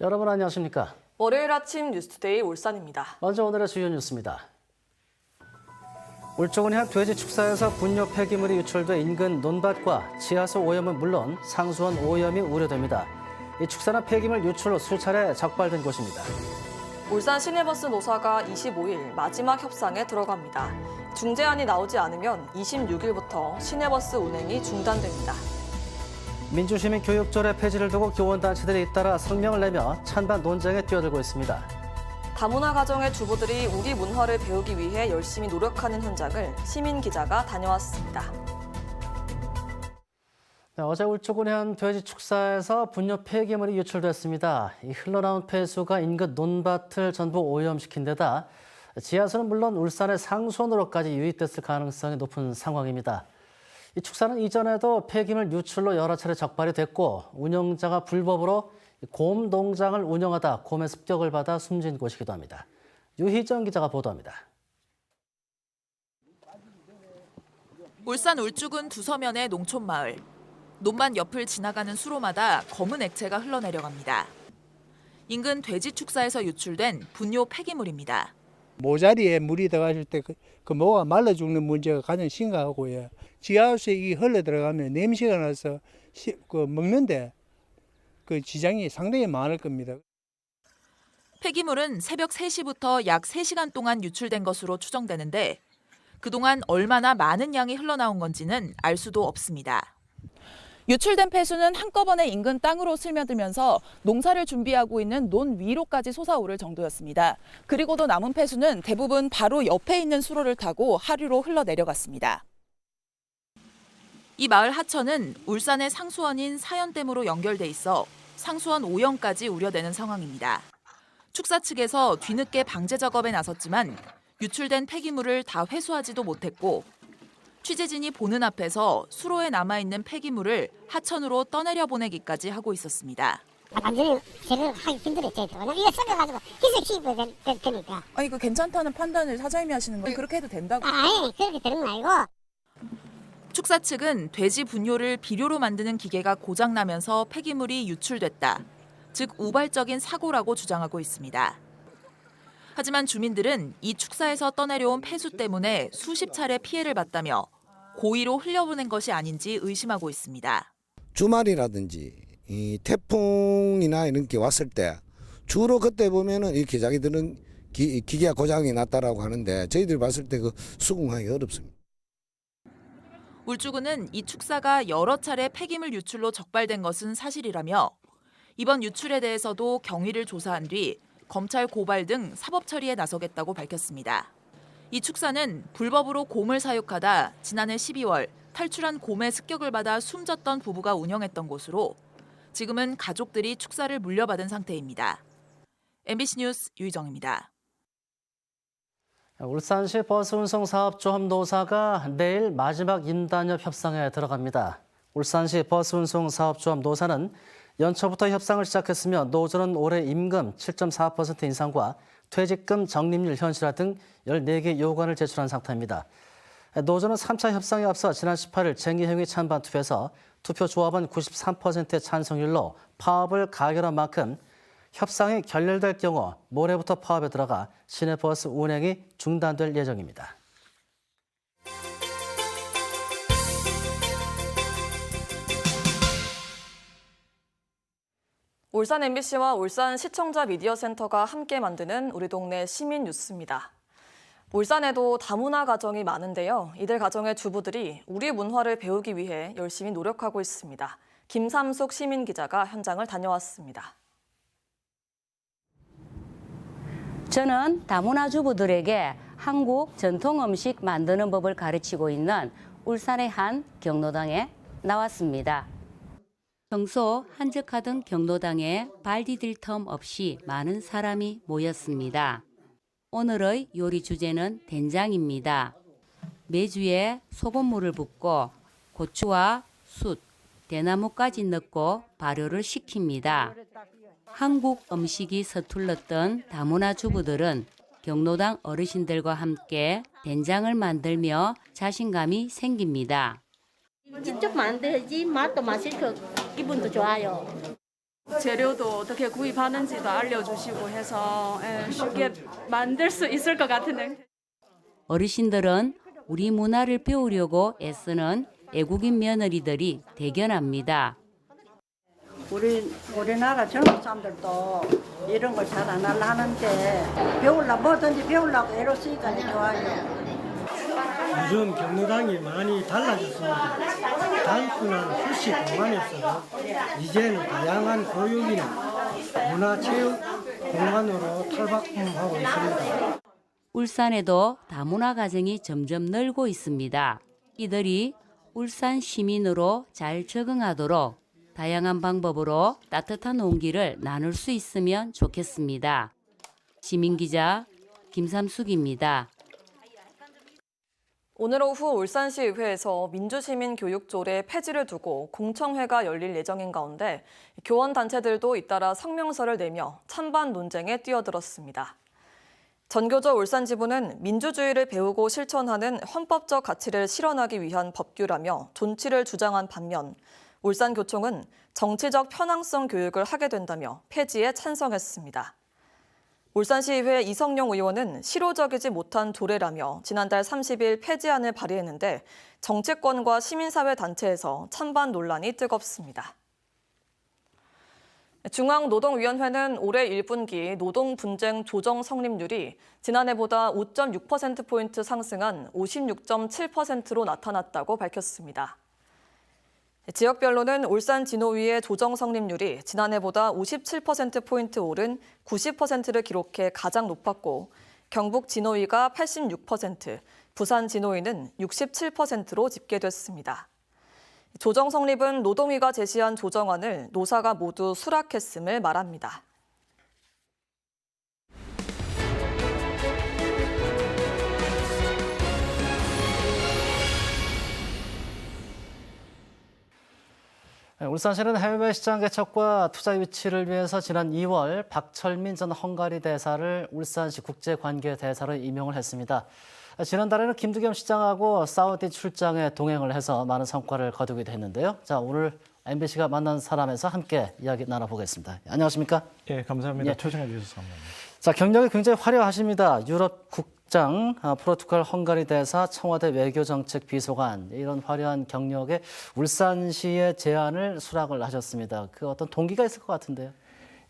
여러분 안녕하십니까? 월요일 아침 뉴스투데이 울산입니다. 먼저 오늘의 주요 뉴스입니다. 울주군현 돼지 축사에서 분뇨 폐기물이 유출돼 인근 논밭과 지하수 오염은 물론 상수원 오염이 우려됩니다. 이 축사는 폐기물 유출로 수차례 적발된 곳입니다. 울산 시내버스 노사가 25일 마지막 협상에 들어갑니다. 중재안이 나오지 않으면 26일부터 시내버스 운행이 중단됩니다. 민주시민 교육조례 폐지를 두고 교원단체들이 잇따라 성명을 내며 찬반 논쟁에 뛰어들고 있습니다. 다문화 가정의 주부들이 우리 문화를 배우기 위해 열심히 노력하는 현장을 시민 기자가 다녀왔습니다. 네, 어제 울주군현 돼지 축사에서 분뇨 폐기물이 유출됐습니다. 이 흘러나온 폐수가 인근 논밭을 전부 오염시킨 데다 지하수는 물론 울산의 상수원으로까지 유입됐을 가능성이 높은 상황입니다. 이 축사는 이전에도 폐기물 유출로 여러 차례 적발이 됐고 운영자가 불법으로 곰 농장을 운영하다 곰의 습격을 받아 숨진 곳이기도 합니다. 유희정 기자가 보도합니다. 울산 울주군 두서면의 농촌 마을. 논만 옆을 지나가는 수로마다 검은 액체가 흘러내려갑니다. 인근 돼지 축사에서 유출된 분뇨 폐기물입니다. 모자리에 물이 들어갔을 때 그, 그 모가 말라 죽는 문제가 가장 심각하고요. 지하수에 이 흘러 들어가면 냄새가 나서 시, 그 먹는데 그 지장이 상당히 많을 겁니다. 폐기물은 새벽 3시부터 약 3시간 동안 유출된 것으로 추정되는데 그동안 얼마나 많은 양이 흘러나온 건지는 알 수도 없습니다. 유출된 폐수는 한꺼번에 인근 땅으로 스며들면서 농사를 준비하고 있는 논 위로까지 솟아오를 정도였습니다. 그리고도 남은 폐수는 대부분 바로 옆에 있는 수로를 타고 하류로 흘러내려갔습니다. 이 마을 하천은 울산의 상수원인 사연댐으로 연결돼 있어 상수원 오염까지 우려되는 상황입니다. 축사 측에서 뒤늦게 방제 작업에 나섰지만 유출된 폐기물을 다 회수하지도 못했고 취재진이 보는 앞에서 수로에 남아있는 폐기물을 하천으로 떠내려 보내기까지 하고 있었습니다. 완전히 제대로 하기 힘들었죠. 왜냐면 이게 썩어가지고 희석 시입이 되니까. 아니 그 괜찮다는 판단을 사장님이 하시는 거예요? 그렇게 해도 된다고? 아, 아니, 그렇게 되는 건 아니고. 축사 측은 돼지 분뇨를 비료로 만드는 기계가 고장나면서 폐기물이 유출됐다. 즉 우발적인 사고라고 주장하고 있습니다. 하지만 주민들은 이 축사에서 떠내려온 폐수 때문에 수십 차례 피해를 봤다며 고의로 흘려보낸 것이 아닌지 의심하고 있습니다. 주말이라든지 이 태풍이나 이런 게 왔을 때 주로 그때 보면은 이렇게 자기들은 기, 기계가 고장이 났다라고 하는데 저희들 봤을 때 그 수긍하기 어렵습니다. 울주군은 이 축사가 여러 차례 폐기물 유출로 적발된 것은 사실이라며 이번 유출에 대해서도 경위를 조사한 뒤 검찰 고발 등 사법 처리에 나서겠다고 밝혔습니다. 이 축사는 불법으로 곰을 사육하다 지난해 12월 탈출한 곰의 습격을 받아 숨졌던 부부가 운영했던 곳으로 지금은 가족들이 축사를 물려받은 상태입니다. MBC 뉴스 유희정입니다. 울산시 버스운송 사업조 합 노사가 내일 마지막 인단협 협상에 들어갑니다. 울산시 버스운송 사업조합 노사는 연초부터 협상을 시작했으며 노조는 올해 임금 7.4% 인상과 퇴직금 적립률 현실화 등 14개 요구안을 제출한 상태입니다. 노조는 3차 협상에 앞서 지난 18일 쟁의행위 찬반 투표에서 투표 조합원 93%의 찬성률로 파업을 가결한 만큼 협상이 결렬될 경우 모레부터 파업에 들어가 시내버스 운행이 중단될 예정입니다. 울산 MBC와 울산 시청자 미디어 센터가 함께 만드는 우리 동네 시민 뉴스입니다. 울산에도 다문화 가정이 많은데요. 이들 가정의 주부들이 우리 문화를 배우기 위해 열심히 노력하고 있습니다. 김삼숙 시민 기자가 현장을 다녀왔습니다. 저는 다문화 주부들에게 한국 전통 음식 만드는 법을 가르치고 있는 울산의 한 경로당에 나왔습니다. 평소 한적하던 경로당에 발 디딜 틈 없이 많은 사람이 모였습니다. 오늘의 요리 주제는 된장입니다. 메주에 소금물을 붓고 고추와 숯, 대나무까지 넣고 발효를 시킵니다. 한국 음식이 서툴렀던 다문화 주부들은 경로당 어르신들과 함께 된장을 만들며 자신감이 생깁니다. 직접 만들지 맛도 맛있고 기분도 좋아요. 재료도 어떻게 구입하는지도 알려주시고 해서 예, 쉽게 만들 수 있을 것 같은데. 어르신들은 우리 문화를 배우려고 애쓰는 애국인 며느리들이 대견합니다. 우리 우리나라 젊은 사람들도 이런 걸 잘 안 하려 하는데 배울라 뭐든지 배우려고 애로 쓰니까 좋아요. 요즘 경로당이 많이 달라졌습니다. 단순한 휴식 공간에서 이제는 다양한 교육이나 문화체육 공간으로 탈바꿈하고 있습니다. 울산에도 다문화 가정이 점점 늘고 있습니다. 이들이 울산 시민으로 잘 적응하도록 다양한 방법으로 따뜻한 온기를 나눌 수 있으면 좋겠습니다. 시민 기자 김삼숙입니다. 오늘 오후 울산시의회에서 민주시민교육조례 폐지를 두고 공청회가 열릴 예정인 가운데 교원 단체들도 잇따라 성명서를 내며 찬반 논쟁에 뛰어들었습니다. 전교조 울산 지부는 민주주의를 배우고 실천하는 헌법적 가치를 실현하기 위한 법규라며 존치를 주장한 반면 울산교총은 정치적 편향성 교육을 하게 된다며 폐지에 찬성했습니다. 울산시의회 이성용 의원은 실효적이지 못한 조례라며 지난달 30일 폐지안을 발의했는데 정치권과 시민사회 단체에서 찬반 논란이 뜨겁습니다. 중앙노동위원회는 올해 1분기 노동 분쟁 조정 성립률이 지난해보다 5.6%포인트 상승한 56.7%로 나타났다고 밝혔습니다. 지역별로는 울산 진호위의 조정 성립률이 지난해보다 57%포인트 오른 90%를 기록해 가장 높았고 경북 진호위가 86%, 부산 진호위는 67%로 집계됐습니다. 조정 성립은 노동위가 제시한 조정안을 노사가 모두 수락했음을 말합니다. 울산시는 해외 시장 개척과 투자 유치를 위해서 지난 2월 박철민 전 헝가리 대사를 울산시 국제관계 대사로 임명을 했습니다. 지난달에는 김두겸 시장하고 사우디 출장에 동행을 해서 많은 성과를 거두기도 했는데요. 자, 오늘 MBC가 만난 사람에서 함께 이야기 나눠보겠습니다. 안녕하십니까? 예, 감사합니다. 예. 초청해 주셔서 감사합니다. 자, 경력이 굉장히 화려하십니다. 유럽 국장, 아, 포르투갈 헝가리 대사, 청와대 외교정책 비서관 이런 화려한 경력에 울산시의 제안을 수락을 하셨습니다. 그 어떤 동기가 있을 것 같은데요.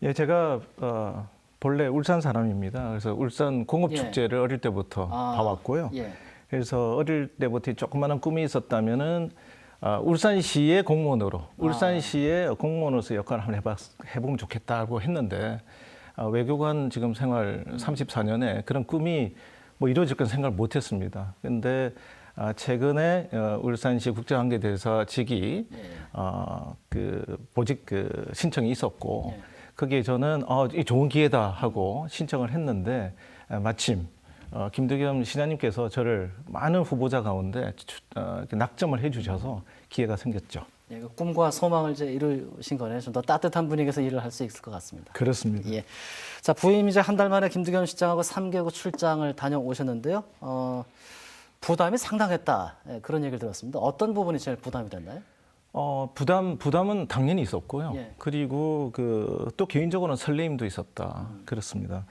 예, 제가 어, 본래 울산 사람입니다. 그래서 울산 공업 예. 축제를 어릴 때부터 아, 봐왔고요. 예. 그래서 어릴 때부터 조그마한 꿈이 있었다면은 아, 울산시의 공무원으로 울산시의 공무원으로서 역할을 한번 해봤, 해보면 좋겠다고 했는데 아, 외교관 지금 생활 34년에 그런 꿈이 뭐 이루어질 건 생각을 못 했습니다. 근데 아, 최근에 어, 울산시 국제관계대사직이 어, 그 보직 그 신청이 있었고 거기에 저는 어, 이 좋은 기회다 하고 신청을 했는데 아, 마침 어, 김두겸 시장님께서 저를 많은 후보자 가운데 추- 어, 낙점을 해주셔서 기회가 생겼죠. 예, 그 꿈과 소망을 이제 이루신 거네. 좀더 따뜻한 분위기에서 일을 할 수 있을 것 같습니다. 그렇습니다. 예. 자, 부임 이제 한 달 만에 김두겸 시장하고 3개국 출장을 다녀오셨는데요. 어, 부담이 상당했다. 예, 그런 얘기를 들었습니다. 어떤 부분이 제일 부담이 됐나요? 어, 부담 부담은 당연히 있었고요. 예. 그리고 그 또 개인적으로는 설레임도 있었다. 그렇습니다.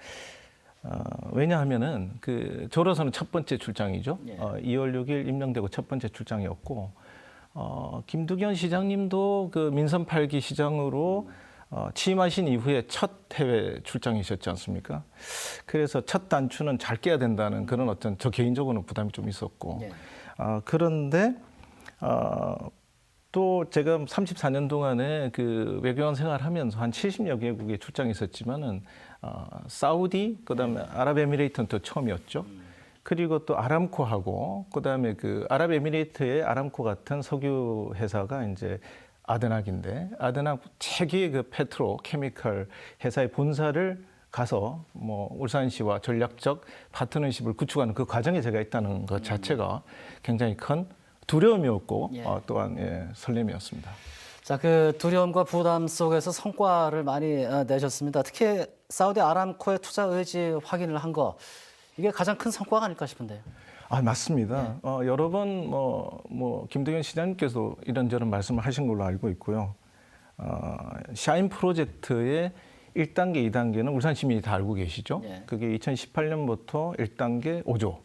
어, 왜냐하면은 그 저로서는 첫 번째 출장이죠. 예. 어, 2월 6일 임명되고 첫 번째 출장이었고 어, 김두겸 시장님도 그 민선 8기 시장으로 어, 취임하신 이후에 첫 해외 출장이셨지 않습니까? 그래서 첫 단추는 잘 깨야 된다는 그런 어떤 저 개인적으로는 부담이 좀 있었고 예. 어, 그런데 어, 또 제가 34년 동안에 그 외교관 생활하면서 한 70여 개국에 출장했었지만은 어, 사우디 그다음에 아랍에미레이트는 또 처음이었죠. 그리고 또 아람코하고 그다음에 그 아랍에미레이트의 아람코 같은 석유 회사가 이제 아드낙인데 아드낙 최기의 그 페트로 케미컬 회사의 본사를 가서 뭐 울산시와 전략적 파트너십을 구축하는 그 과정에 제가 있다는 것 자체가 굉장히 큰 두려움이었고 예. 어, 또한 예, 설렘이었습니다. 자, 그 두려움과 부담 속에서 성과를 많이 어, 내셨습니다. 특히 사우디 아람코의 투자 의지 확인을 한 거 이게 가장 큰 성과가 아닐까 싶은데요. 아 맞습니다. 네. 어, 여러 번뭐뭐 김동현 시장님께서 이런저런 말씀을 하신 걸로 알고 있고요. 어, 샤인 프로젝트의 1단계, 2단계는 울산 시민이 다 알고 계시죠? 예. 그게 2018년부터 1단계 5조,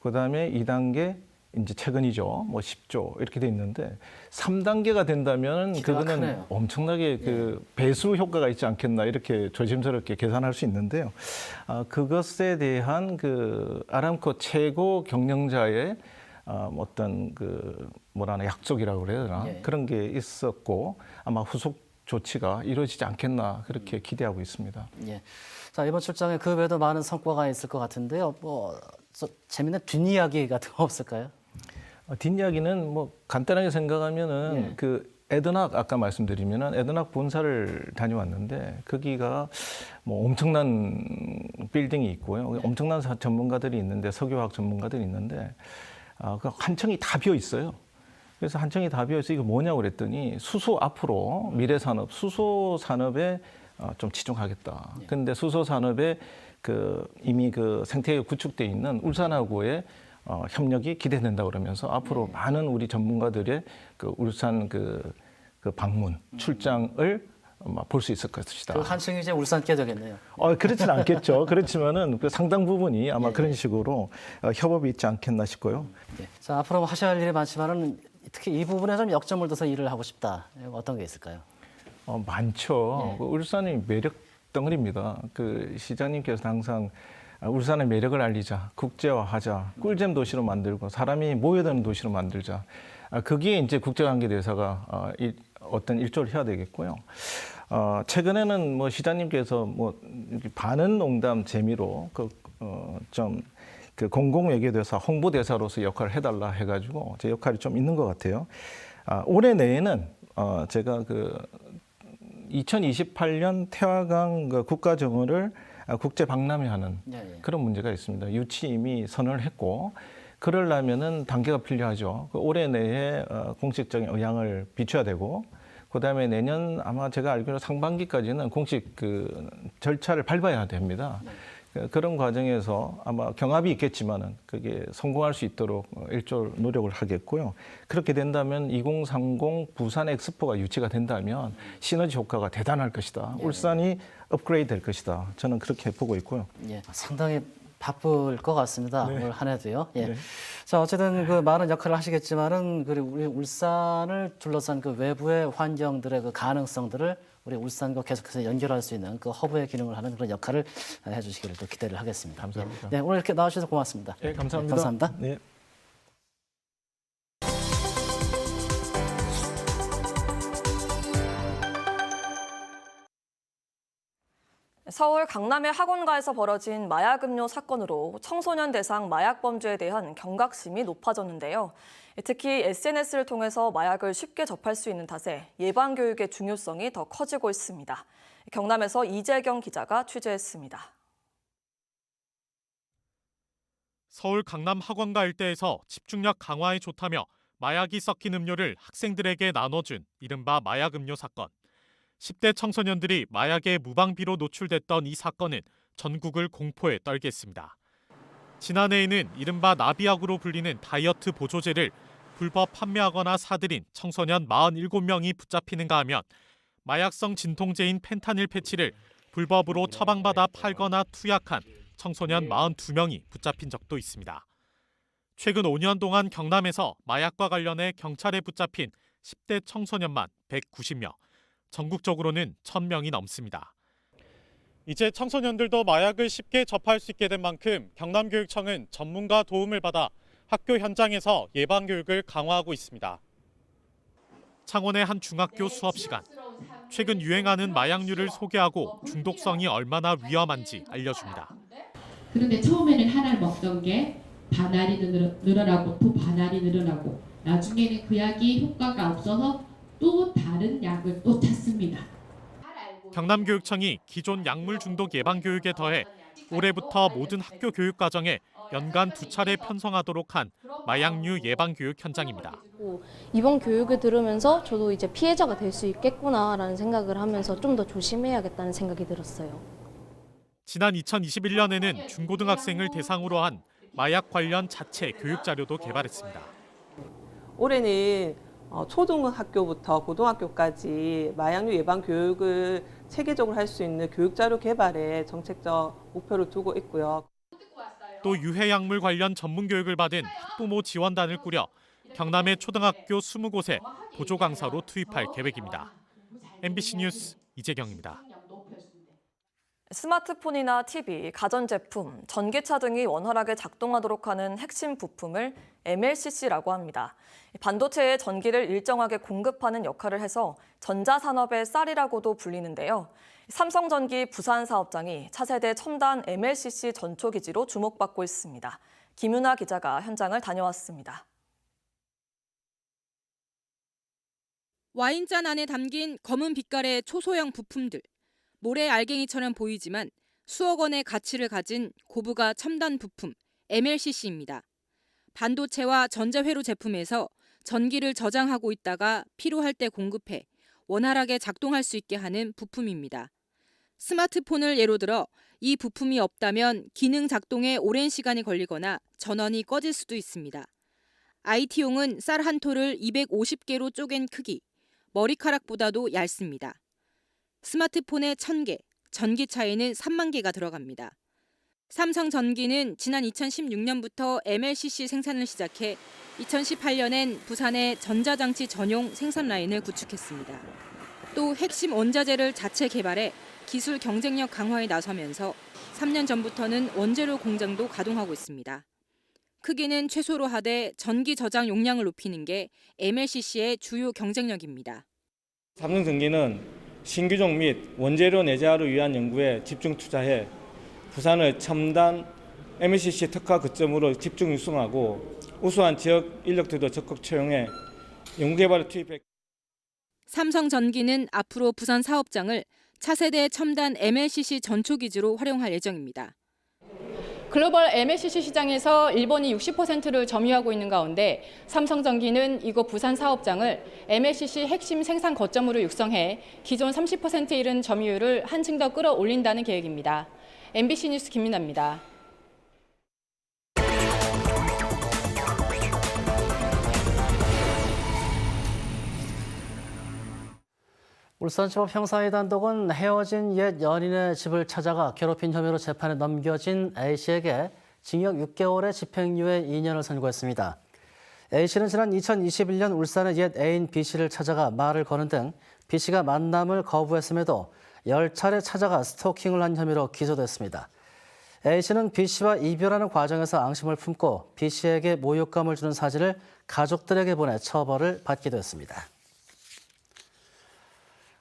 그 다음에 2단계 이제 최근이죠. 뭐 10조 이렇게 돼 있는데 3단계가 된다면 그거는 크네요. 예. 엄청나게 그 배수 효과가 있지 않겠나 이렇게 조심스럽게 계산할 수 있는데요. 아, 그것에 대한 그 아람코 최고 경영자의 아, 어떤 그 뭐라나 약속이라고 그래야 되나 예. 그런 게 있었고 아마 후속 조치가 이루어지지 않겠나 그렇게 기대하고 있습니다. 예. 자 이번 출장에 그 외에도 많은 성과가 있을 것 같은데요. 뭐 저, 재밌는 뒷이야기 같은 거 없을까요? 어, 뒷이야기는 뭐 간단하게 생각하면은 예. 그 에드낙 아까 말씀드리면은 에드낙 본사를 다녀왔는데 거기가 뭐 엄청난 빌딩이 있고요. 엄청난 사- 전문가들이 있는데 석유화학 전문가들이 있는데 아, 그 한층이 다 비어 있어요. 그래서 한층이 다 비어 있어 이거 뭐냐고 그랬더니 수소 앞으로 미래 산업 수소 산업에 어, 좀 치중하겠다. 근데 수소 산업에 그 이미 그 생태계가 구축돼 있는 울산하고의 어, 협력이 기대된다 그러면서 앞으로 많은 우리 전문가들의 그 울산 그, 그 방문 출장을 볼 수 있을 것이다. 그 한층이 이제 울산께 되겠네요. 어, 그렇진 않겠죠. 그렇지만은 그 상당 부분이 아마 그런 식으로 어, 협업이 있지 않겠나 싶고요. 예. 자 앞으로 하셔야 할 일이 많지만은 특히 이 부분에 좀 역점을 둬서 일을 하고 싶다. 어떤 게 있을까요? 어, 많죠. 예. 그 울산이 매력 덩어리입니다. 그 시장님께서 항상 아, 울산의 매력을 알리자, 국제화하자, 꿀잼 도시로 만들고 사람이 모여드는 도시로 만들자. 아, 거기에 이제 국제관계대사가 어, 일, 어떤 일조를 해야 되겠고요. 어, 최근에는 뭐 시장님께서 뭐 반은 농담 재미로 그, 어, 좀그 공공외교대사 홍보대사로서 역할을 해달라 해가지고 제 역할이 좀 있는 것 같아요. 아, 올해 내에는 어, 제가 그 2028년 태화강 그 국가정원을 아, 국제 박람회하는 예, 예. 그런 문제가 있습니다. 유치 이미 선언을 했고 그러려면은 단계가 필요하죠. 그 올해 내에 어, 공식적인 의향을 비춰야 되고 그다음에 내년 아마 제가 알기로 상반기까지는 공식 그 절차를 밟아야 됩니다. 그- 그런 과정에서 아마 경합이 있겠지만은 그게 성공할 수 있도록 어, 일조 노력을 하겠고요. 그렇게 된다면 2030 부산 엑스포가 유치가 된다면 시너지 효과가 대단할 것이다. 울산이 업그레이드 될 것이다. 저는 그렇게 보고 있고요. 예, 상당히 바쁠 것 같습니다. 네. 올한 해도요. 예. 네. 자, 어쨌든 그 많은 역할을 하시겠지만은 그 우리 울산을 둘러싼 그 외부의 환경들의 그 가능성들을 우리 울산과 계속해서 연결할 수 있는 그 허브의 기능을 하는 그런 역할을 해주시기를 또 기대를 하겠습니다. 감사합니다. 네, 오늘 이렇게 나와주셔서 고맙습니다. 네, 감사합니다. 네, 감사합니다. 네. 서울 강남의 학원가에서 벌어진 마약 음료 사건으로 청소년 대상 마약 범죄에 대한 경각심이 높아졌는데요. 특히 SNS를 통해서 마약을 쉽게 접할 수 있는 탓에 예방 교육의 중요성이 더 커지고 있습니다. 경남에서 이재경 기자가 취재했습니다. 서울 강남 학원가 일대에서 집중력 강화에 좋다며 마약이 섞인 음료를 학생들에게 나눠준 이른바 마약 음료 사건. 10대 청소년들이 마약의 무방비로 노출됐던 이 사건은 전국을 공포에 떨게 했습니다. 지난해에는 이른바 나비약으로 불리는 다이어트 보조제를 불법 판매하거나 사들인 청소년 47명이 붙잡히는가 하면 마약성 진통제인 펜타닐 패치를 불법으로 처방받아 팔거나 투약한 청소년 42명이 붙잡힌 적도 있습니다. 최근 5년 동안 경남에서 마약과 관련해 경찰에 붙잡힌 10대 청소년만 190명, 전국적으로는 1000명이 넘습니다. 이제 청소년들도 마약을 쉽게 접할 수 있게 된 만큼 경남교육청은 전문가 도움을 받아 학교 현장에서 예방 교육을 강화하고 있습니다. 창원의 한 중학교 수업 시간. 최근 유행하는 마약류를 소개하고 중독성이 얼마나 위험한지 알려줍니다. 그런데 처음에는 하나를 먹던 게 반알이 늘어, 늘어나고 또 반알이 늘어나고 나중에는 그 약이 효과가 없어서 또 다른 약을 또 찾습니다. 경남교육청이 기존 약물 중독 예방 교육에 더해 올해부터 모든 학교 교육 과정에 연간 두 차례 편성하도록 한 마약류 예방 교육 현장입니다. 이번 교육을 들으면서 저도 이제 피해자가 될 수 있겠구나라는 생각을 하면서 좀 더 조심해야겠다는 생각이 들었어요. 지난 2021년에는 중고등학생을 대상으로 한 마약 관련 자체 교육 자료도 개발했습니다. 올해는 어, 초등학교부터 고등학교까지 마약류 예방 교육을 체계적으로 할 수 있는 교육자료 개발에 정책적 목표를 두고 있고요. 또 유해 약물 관련 전문 교육을 받은 학부모 지원단을 꾸려 경남의 초등학교 20곳에 보조 강사로 투입할 계획입니다. MBC 뉴스 이재경입니다. 스마트폰이나 TV, 가전제품, 전기차 등이 원활하게 작동하도록 하는 핵심 부품을 MLCC라고 합니다. 반도체에 전기를 일정하게 공급하는 역할을 해서 전자산업의 쌀이라고도 불리는데요. 삼성전기 부산 사업장이 차세대 첨단 MLCC 전초기지로 주목받고 있습니다. 김윤아 기자가 현장을 다녀왔습니다. 와인잔 안에 담긴 검은 빛깔의 초소형 부품들. 모래 알갱이처럼 보이지만 수억 원의 가치를 가진 고부가 첨단 부품 MLCC입니다. 반도체와 전자회로 제품에서 전기를 저장하고 있다가 필요할 때 공급해 원활하게 작동할 수 있게 하는 부품입니다. 스마트폰을 예로 들어 이 부품이 없다면 기능 작동에 오랜 시간이 걸리거나 전원이 꺼질 수도 있습니다. IT용은 쌀 한 톨을 250개로 쪼갠 크기, 머리카락보다도 얇습니다. 스마트폰에 1000개, 전기차에는 3만 개가 들어갑니다. 삼성전기는 지난 2016년부터 MLCC 생산을 시작해 2018년엔 부산에 전자장치 전용 생산 라인을 구축했습니다. 또 핵심 원자재를 자체 개발해 기술 경쟁력 강화에 나서면서 3년 전부터는 원재료 공장도 가동하고 있습니다. 크기는 최소로 하되 전기 저장 용량을 높이는 게 MLCC의 주요 경쟁력입니다. 삼성전기는 신규종 및 원재료 내재화를 위한 연구에 집중 투자해 부산을 첨단 MLCC 특화 거점으로 집중 육성하고 우수한 지역 인력들도 적극 채용해 연구개발에 투입해 삼성전기는 앞으로 부산 사업장을 차세대 첨단 MLCC 전초기지로 활용할 예정입니다. 글로벌 MLCC 시장에서 일본이 60%를 점유하고 있는 가운데 삼성전기는 이곳 부산 사업장을 MLCC 핵심 생산 거점으로 육성해 기존 30% 이른 점유율을 한층 더 끌어올린다는 계획입니다. MBC 뉴스 김민아입니다. 울산지법 형사의 단독은 헤어진 옛 연인의 집을 찾아가 괴롭힌 혐의로 재판에 넘겨진 A씨에게 징역 6개월의 집행유예 2년을 선고했습니다. A씨는 지난 2021년 울산의 옛 애인 B씨를 찾아가 말을 거는 등 B씨가 만남을 거부했음에도 10차례 찾아가 스토킹을 한 혐의로 기소됐습니다. A씨는 B씨와 이별하는 과정에서 앙심을 품고 B씨에게 모욕감을 주는 사진을 가족들에게 보내 처벌을 받기도 했습니다.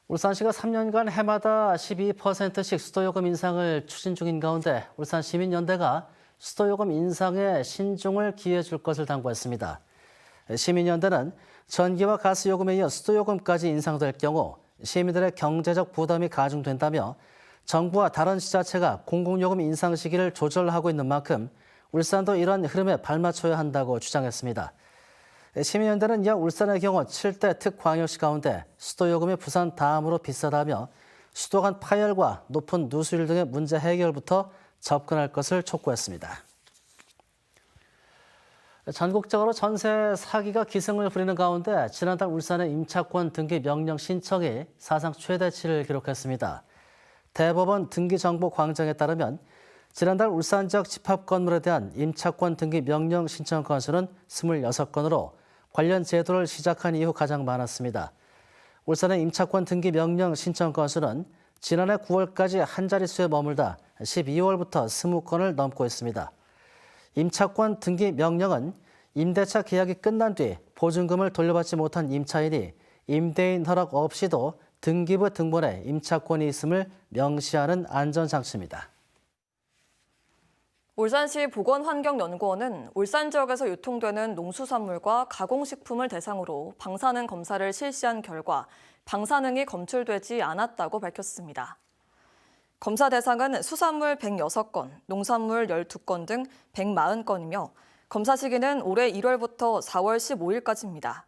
울산시가 3년간 해마다 12%씩 수도요금 인상을 추진 중인 가운데 울산시민연대가 수도요금 인상에 신중을 기해 줄 것을 당부했습니다. 시민연대는 전기와 가스 요금에 이어 수도요금까지 인상될 경우 시민들의 경제적 부담이 가중된다며 정부와 다른 지자체가 공공요금 인상 시기를 조절하고 있는 만큼 울산도 이런 흐름에 발맞춰야 한다고 주장했습니다. 시민연대는 이어 울산의 경우 7대 특광역시 가운데 수도 요금이 부산 다음으로 비싸다며 수도 간 파열과 높은 누수율 등의 문제 해결부터 접근할 것을 촉구했습니다. 전국적으로 전세 사기가 기승을 부리는 가운데 지난달 울산의 임차권 등기 명령 신청이 사상 최대치를 기록했습니다. 대법원 등기정보 광장에 따르면 지난달 울산 지역 집합 건물에 대한 임차권 등기 명령 신청 건수는 26건으로 관련 제도를 시작한 이후 가장 많았습니다. 울산의 임차권 등기 명령 신청 건수는 지난해 9월까지 한 자릿수에 머물다 12월부터 20건을 넘고 있습니다. 임차권 등기 명령은 임대차 계약이 끝난 뒤 보증금을 돌려받지 못한 임차인이 임대인 허락 없이도 등기부 등본에 임차권이 있음을 명시하는 안전장치입니다. 울산시 보건환경연구원은 울산 지역에서 유통되는 농수산물과 가공식품을 대상으로 방사능 검사를 실시한 결과 방사능이 검출되지 않았다고 밝혔습니다. 검사 대상은 수산물 106건, 농산물 12건 등 140건이며 검사 시기는 올해 1월부터 4월 15일까지입니다.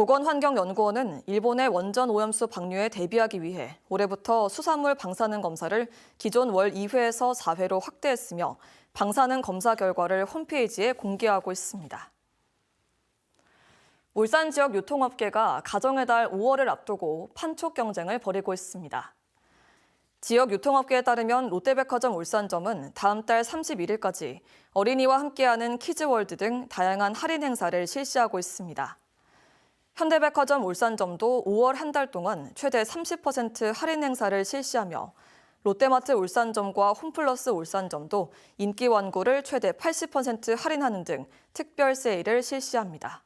보건환경연구원은 일본의 원전 오염수 방류에 대비하기 위해 올해부터 수산물 방사능 검사를 기존 월 2회에서 4회로 확대했으며 방사능 검사 결과를 홈페이지에 공개하고 있습니다. 울산 지역 유통업계가 가정의 달 5월을 앞두고 판촉 경쟁을 벌이고 있습니다. 지역 유통업계에 따르면 롯데백화점 울산점은 다음 달 31일까지 어린이와 함께하는 키즈월드 등 다양한 할인 행사를 실시하고 있습니다. 현대백화점 울산점도 5월 한 달 동안 최대 30% 할인 행사를 실시하며 롯데마트 울산점과 홈플러스 울산점도 인기 완구를 최대 80% 할인하는 등 특별 세일을 실시합니다.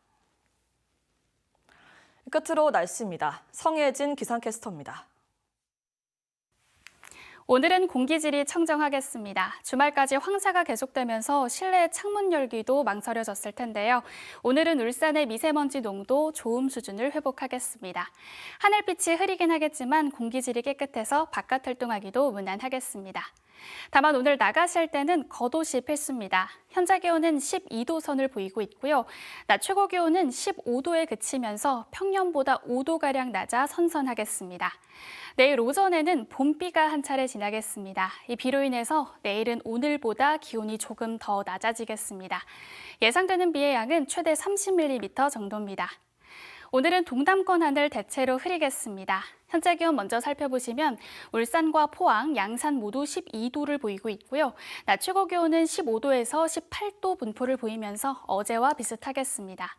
끝으로 날씨입니다. 성혜진 기상캐스터입니다. 오늘은 공기질이 청정하겠습니다. 주말까지 황사가 계속되면서 실내 창문 열기도 망설여졌을 텐데요. 오늘은 울산의 미세먼지 농도 좋음 수준을 회복하겠습니다. 하늘빛이 흐리긴 하겠지만 공기질이 깨끗해서 바깥 활동하기도 무난하겠습니다. 다만 오늘 나가실 때는 겉옷이 필수입니다. 현재 기온은 12도 선을 보이고 있고요. 낮 최고 기온은 15도에 그치면서 평년보다 5도가량 낮아 선선하겠습니다. 내일 오전에는 봄비가 한 차례 지나겠습니다. 이 비로 인해서 내일은 오늘보다 기온이 조금 더 낮아지겠습니다. 예상되는 비의 양은 최대 30mm 정도입니다. 오늘은 동남권 하늘 대체로 흐리겠습니다. 현재 기온 먼저 살펴보시면 울산과 포항, 양산 모두 12도를 보이고 있고요. 낮 최고 기온은 15도에서 18도 분포를 보이면서 어제와 비슷하겠습니다.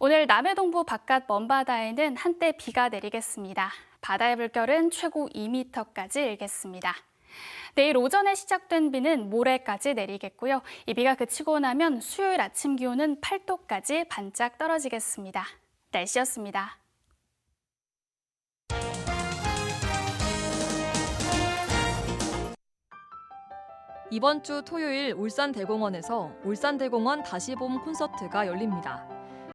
오늘 남해 동부 바깥 먼바다에는 한때 비가 내리겠습니다. 바다의 물결은 최고 2m까지 일겠습니다. 내일 오전에 시작된 비는 모레까지 내리겠고요. 이 비가 그치고 나면 수요일 아침 기온은 8도까지 반짝 떨어지겠습니다. 날씨였습니다. 이번 주 토요일 울산대공원에서 울산대공원 다시 봄 콘서트가 열립니다.